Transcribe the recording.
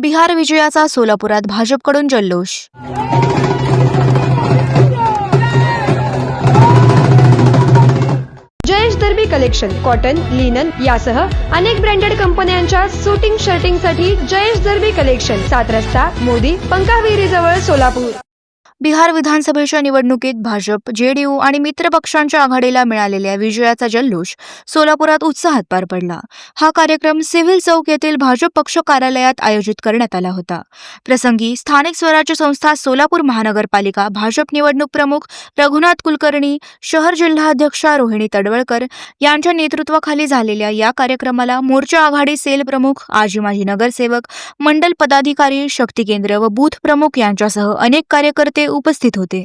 बिहार विजयाचा सोलापुरात भाजपकडून जल्लोष. Jayesh Darbi collection cotton linen यासह अनेक ब्रँडेड कंपन्यांच्या सुटिंग शर्टिंगसाठी जयेश दर्बी कलेक्शन सात रस्ता मोदी पंकाविरी जवळ सोलापूर. बिहार विधानसभेच्या निवडणुकीत भाजप जेडीयू आणि मित्र पक्षांच्या आघाडीला मिळालेल्या विजयाचा जल्लोष सोलापुरात उत्साहात पार पडला. हा कार्यक्रम सिव्हिल चौक येथील भाजप पक्ष कार्यालयात आयोजित करण्यात आला होता. प्रसंगी स्थानिक स्वराज्य संस्था सोलापूर महानगरपालिका भाजप निवडणूक प्रमुख रघुनाथ कुलकर्णी शहर जिल्हाध्यक्षा रोहिणी तडवळकर यांच्या नेतृत्वाखाली झालेल्या या कार्यक्रमाला मोर्चा आघाडी सेल प्रमुख आजी माजी नगरसेवक मंडल पदाधिकारी शक्ती केंद्र व बूथ प्रमुख यांच्यासह अनेक कार्यकर्ते उपस्थित होते.